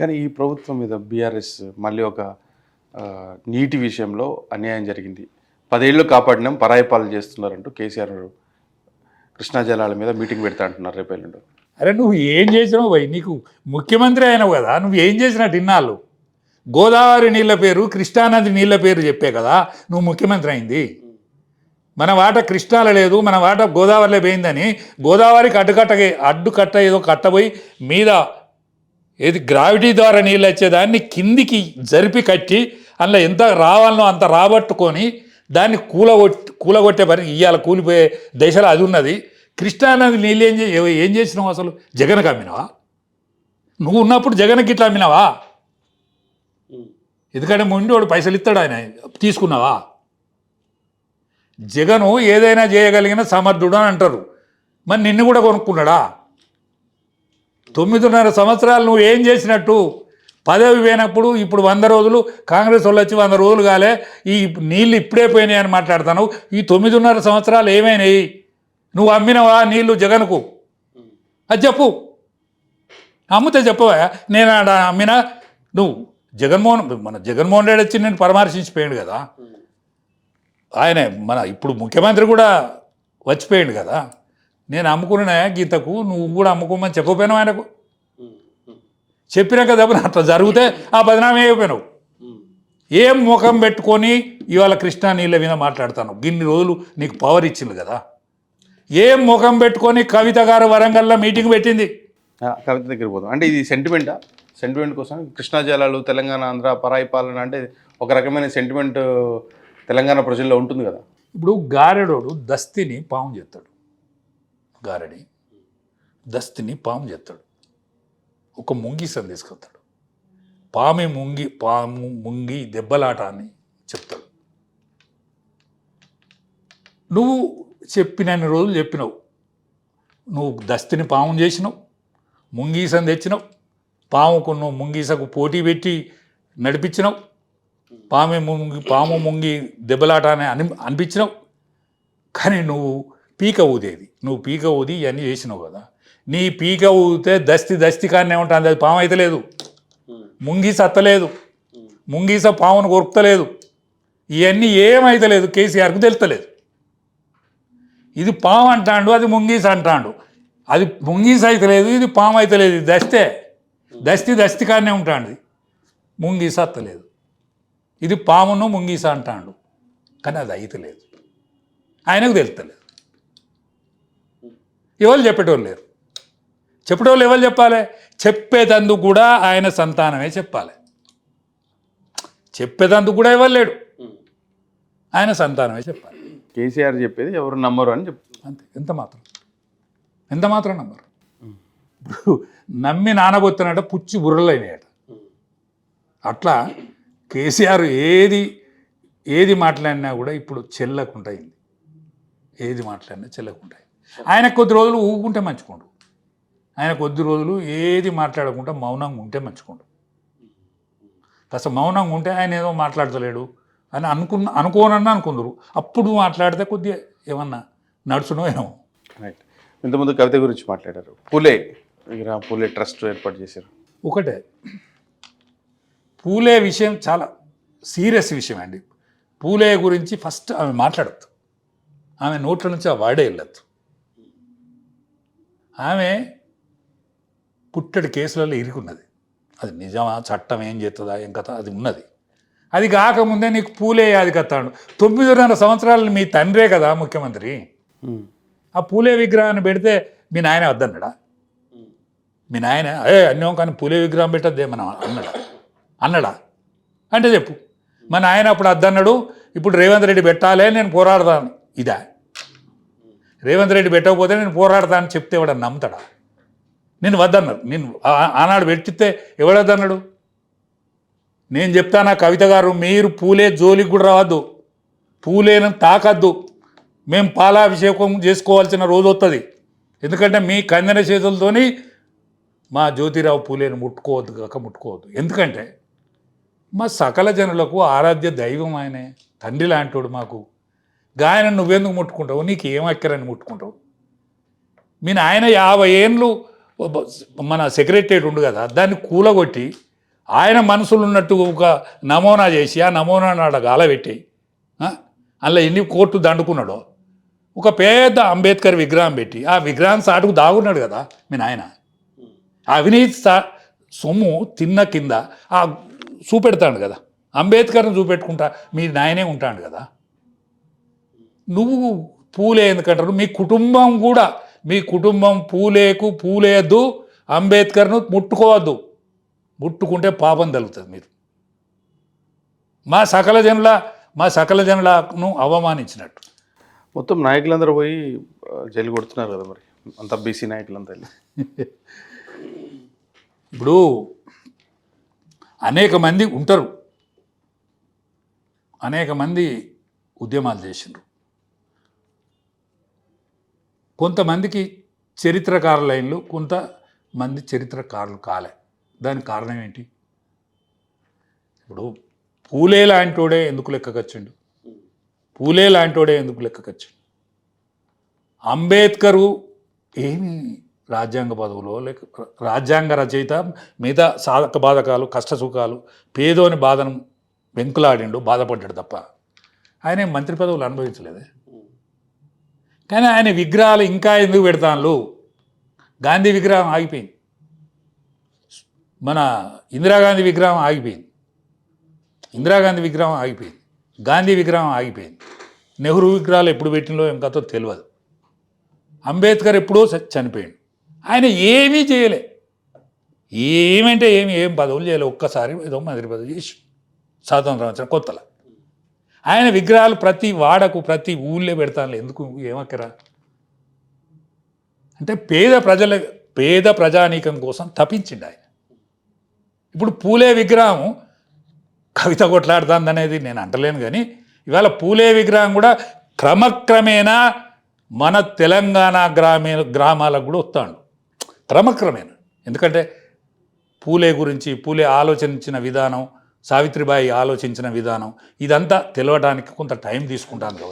కానీ ఈ ప్రభుత్వం మీద బీఆర్ఎస్ మళ్ళీ ఒక నీటి విషయంలో అన్యాయం జరిగింది. పదేళ్ళు కాపాడినాం పరాయపాలు చేస్తున్నారంటూ కేసీఆర్ కృష్ణా జలాల మీద మీటింగ్ పెడతా అంటున్నారు రేపు అరే నువ్వు ఏం చేసినావు భయ్ నీకు ముఖ్యమంత్రి అయినావు కదా నువ్వు ఏం చేసినట్టు ఇన్నాళ్ళు? గోదావరి నీళ్ళ పేరు కృష్ణానది నీళ్ళ పేరు చెప్పే కదా నువ్వు ముఖ్యమంత్రి అయింది. మన వాట కృష్ణాలో లేదు మన వాట గోదావరిలో పోయిందని గోదావరికి అడ్డుకట్ట అడ్డుకట్ట ఏదో కట్టబోయి మీద ఏది గ్రావిటీ ద్వారా నీళ్ళు వచ్చేదాన్ని కిందికి జరిపి కట్టి అందులో ఎంత రావాలనో అంత రాబట్టుకొని దాన్ని కూలగొట్టి కూలగొట్టే పని ఇవాళ కూలిపోయే దశలో అది ఉన్నది. కృష్ణానది నీళ్ళు ఏం చే ఏం చేసినావు అసలు? జగన్కి అమ్మినావా? నువ్వు ఉన్నప్పుడు జగన్కి ఇట్లా అమ్మినావా? ఎందుకంటే ముందు వాడు పైసలు ఇస్తాడు ఆయన. తీసుకున్నావా? జగను ఏదైనా చేయగలిగిన సమర్థుడు అని అంటారు. మరి నిన్ను కూడా కొనుక్కున్నాడా? తొమ్మిదిన్నర సంవత్సరాలు నువ్వు ఏం చేసినట్టు? పదవి పోయినప్పుడు ఇప్పుడు వంద రోజులు కాంగ్రెస్ వాళ్ళు వచ్చి వంద రోజులు కాలే ఈ నీళ్ళు ఇప్పుడే పోయినాయి అని మాట్లాడతాను ఈ తొమ్మిదిన్నర సంవత్సరాలు ఏమైనాయి? నువ్వు అమ్మినవా నీళ్ళు జగన్కు? అది చెప్పు. అమ్మితే చెప్పవా? నేను ఆడ అమ్మినా? నువ్వు జగన్మోహన్ మన జగన్మోహన్ రెడ్డి వచ్చి నేను పరామర్శించిపోయాడు కదా. ఆయనే మన ఇప్పుడు ముఖ్యమంత్రి కూడా వచ్చిపోయాడు కదా. నేను అమ్ముకున్న గీతకు? నువ్వు కూడా అమ్ముకోమని చెప్పకపోయినావు ఆయనకు? చెప్పినాక దెబ్బ అట్లా జరిగితే ఆ బదనామీ అయిపోయినావు. ఏం ముఖం పెట్టుకొని ఇవాళ కృష్ణా నీళ్ళ మీద మాట్లాడతాను? గిన్ని రోజులు నీకు పవర్ ఇచ్చింది కదా. ఏం ముఖం పెట్టుకొని కవిత గారు వరంగల్లో మీటింగ్ పెట్టింది? కవిత దగ్గర పోదాం. అంటే ఇది సెంటిమెంటా సెంటిమెంట్ కోసం కృష్ణా జలాలు తెలంగాణ ఆంధ్ర పరాయి పాలన అంటే ఒక రకమైన సెంటిమెంట్ తెలంగాణ ప్రజల్లో ఉంటుంది కదా. ఇప్పుడు గారెడోడు దస్తిని పాము చేస్తాడు. గారడి దస్తిని పాము చేస్తాడు. ఒక ముంగిసని తీసుకొస్తాడు. పామి ముంగి పాము ముంగి దెబ్బలాట అని చెప్తాడు. నువ్వు చెప్పినన్ని రోజులు చెప్పినావు. నువ్వు దస్తిని పాము చేసినావు ముంగీసని తెచ్చినావు పాముకు నువ్వు ముంగీసకు పోటీ పెట్టి నడిపించినావు పాము ముంగి పాము ముంగి దెబ్బలాట అని అని అనిపించినావు. కానీ నువ్వు పీక ఊదేది. నువ్వు పీక ఊది ఇవన్నీ చేసినావు కదా. నీ పీక ఊదితే దస్తి దస్తి కానీ ఉంటుంది అది. పాము అయితే లేదు. ముంగీస అత్తలేదు. ముంగీస పామును కొరుకుతలేదు. ఇవన్నీ ఏమైతలేదు కేసీఆర్కు తెలుస్తలేదు ఇది పాము అంటాడు అది ముంగీస అంటాడు. అది ముంగీస అయితే లేదు ఇది పాము అయితే లేదు. ఇది దస్తే. దస్తి దస్తి కానే ఉంటాడు ముంగీస అత్తలేదు. ఇది పామును ముంగీస అంటాడు. కానీ అది అయితే లేదు. ఆయనకు తెలుస్తలేదు ఎవరు చెప్పేటోళ్ళు లేరు. చెప్పేటోళ్ళు ఎవరు చెప్పాలి? చెప్పేదందుకు కూడా ఆయన సంతానమే చెప్పాలి. చెప్పేదందుకు కూడా ఎవరు లేడు. ఆయన సంతానమే చెప్పాలి. కేసీఆర్ చెప్పేది ఎవరు నమ్మరు అని చెప్తున్నారు అంతే. ఎంత మాత్రం? ఎంత మాత్రం నమ్మరు? ఇప్పుడు నమ్మి నానబోతున్నట పుచ్చి బుర్రలైనాయట. అట్లా కేసీఆర్ ఏది ఏది మాట్లాడినా కూడా ఇప్పుడు చెల్లకుంటాయింది. ఏది మాట్లాడినా చెల్లకుంటాయి. ఆయన కొద్ది రోజులు ఊగుకుంటే మంచుకోండు ఆయన కొద్ది రోజులు ఏది మాట్లాడకుండా మౌనంగా ఉంటే మంచుకోండు కాస్త మౌనంగా ఉంటే ఆయన ఏదో మాట్లాడతలేడు అని అనుకున్న అనుకోనన్నా అనుకుందరు. అప్పుడు మాట్లాడితే కొద్దిగా ఏమన్నా నడుచునో ఏమో. రైట్ ఇంతకుముందు కవిత గురించి మాట్లాడారు. పూలే పూలే ట్రస్ట్ ఏర్పాటు చేశారు. ఒకటే. పూలే విషయం చాలా సీరియస్ విషయం అండి పూలే గురించి ఫస్ట్ ఆమె మాట్లాడద్దు. ఆమె నోట్ల నుంచి ఆ వాడే వెళ్ళద్దు. ఆమె పుట్టడి కేసులలో ఇరుకున్నది. అది నిజమా? చట్టం ఏం చేస్తుందా ఏం కథ? అది ఉన్నది. అది కాకముందే నీకు పూలే అది కత్తాడు తొమ్మిదిన్నర సంవత్సరాలు మీ తండ్రే కదా ముఖ్యమంత్రి. ఆ పూలే విగ్రహాన్ని పెడితే మీ నాయన వద్దన్నాడా? మీ నాయన ఏ అన్యం కానీ పూలే విగ్రహం పెట్టద్దే మనం అన్నాడా? అన్నాడా? అంటే చెప్పు. మా నాయన అప్పుడు అద్దన్నాడు ఇప్పుడు రేవంత్ రెడ్డి పెట్టాలే నేను పోరాడతాను ఇదా? రేవంత్ రెడ్డి పెట్టకపోతే నేను పోరాడతా అని చెప్తే ఎవడన్నా నమ్ముతాడా? నేను వద్దన్నారు నేను ఆనాడు పెట్టితే ఎవడొద్దన్నాడు నేను చెప్తానా కవిత గారు మీరు పూలే జోలికి కూడా రావద్దు. పూలేను తాకద్దు. మేము పాలాభిషేకం చేసుకోవాల్సిన రోజు వస్తుంది ఎందుకంటే మీ కందన చేతులతోని మా జ్యోతిరావు పూలేను ముట్టుకోవద్దు కాక ముట్టుకోవద్దు. ఎందుకంటే మా సకల జనులకు ఆరాధ్య దైవం ఆయనే. తండ్రి లాంటోడు మాకు. గాయన నువ్వెందుకు ముట్టుకుంటావు? నీకు ఏం అక్కరని ముట్టుకుంటావు? మీ నాయన యాభై ఏండ్లు మన సెక్రటరియట్ ఉండు కదా దాన్ని కూలగొట్టి ఆయన మనసులో ఉన్నట్టు ఒక నమూనా చేసి ఆ నమూనా నాడ గాలబెట్టి అందులో ఎన్ని కోర్టు దండుకున్నాడో. ఒక పెద్ద అంబేద్కర్ విగ్రహం పెట్టి ఆ విగ్రహం సాటుకు దాగున్నాడు కదా మీ నాయన. ఆ అవినీతి సా సొమ్ము తిన్న కింద ఆ చూపెడతాడు కదా. అంబేద్కర్ని చూపెట్టుకుంటా మీ నాయనే ఉంటాడు కదా. నువ్వు పూలే ఎందుకంటారు? మీ కుటుంబం కూడా మీ కుటుంబం పూలేకు పూలేయద్దు అంబేద్కర్ను ముట్టుకోవద్దు. ముట్టుకుంటే పాపం తగులుతుంది మీరు. మా సకల జనుల మా సకల జనులను అవమానించినట్టు. మొత్తం నాయకులందరూ పోయి జైలు కొడుతున్నారు కదా మరి. అంత బీసీ నాయకులంతా. ఇప్పుడు అనేక మంది ఉంటారు. అనేక మంది ఉద్యమాలు చేసిండ్రు. కొంతమందికి చరిత్రకారుల లైన్లు కొంతమంది చరిత్రకారులు కాలే. దానికి కారణం ఏంటి? ఇప్పుడు పూలే లాంటోడే ఎందుకు లెక్కకొచ్చిండు పూలే లాంటోడే ఎందుకు లెక్కకొచ్చిండు అంబేద్కరు ఏమి రాజ్యాంగ పదవులో లేక రాజ్యాంగ రచయిత మిగతా సాధక బాధకాలు కష్ట సుఖాలు పేదోని బాధను వెంకులాడిండు బాధపడ్డాడు తప్ప. ఆయన మంత్రి పదవులు అనుభవించలేదే? కానీ ఆయన విగ్రహాలు ఇంకా ఎందుకు పెడతాను గాంధీ విగ్రహం ఆగిపోయింది. మన ఇందిరాగాంధీ విగ్రహం ఆగిపోయింది. ఇందిరాగాంధీ విగ్రహం ఆగిపోయింది. గాంధీ విగ్రహం ఆగిపోయింది. నెహ్రూ విగ్రహాలు ఎప్పుడు పెట్టినలో ఎంకతో తెలియదు. అంబేద్కర్ ఎప్పుడో చ- చనిపోయాడు. ఆయన ఏమీ చేయలే. ఏమంటే ఏమి ఏం పదవులు చేయలే. ఒక్కసారి ఏదో మంత్రి పదవి చేసి స్వాతంత్రం వచ్చిన కొత్తలో. ఆయన విగ్రహాలు ప్రతి వాడకు ప్రతి ఊళ్ళో పెడతాను ఎందుకు ఏమక్కరా? అంటే పేద ప్రజల పేద ప్రజానీకం కోసం తప్పించిండు ఆయన. ఇప్పుడు పూలే విగ్రహం కవిత కొట్లాడుతుంది అనేది నేను అంటలేను కానీ ఇవాళ పూలే విగ్రహం కూడా క్రమక్రమేణా మన తెలంగాణ గ్రామీణ గ్రామాలకు కూడా వస్తాడు. క్రమక్రమేణా. ఎందుకంటే పూలే గురించి పూలే ఆలోచించిన విధానం సావిత్రిబాయి ఆలోచించిన విధానం. ఇదంతా తెలవడానికి కొంత టైం తీసుకుంటాను కదా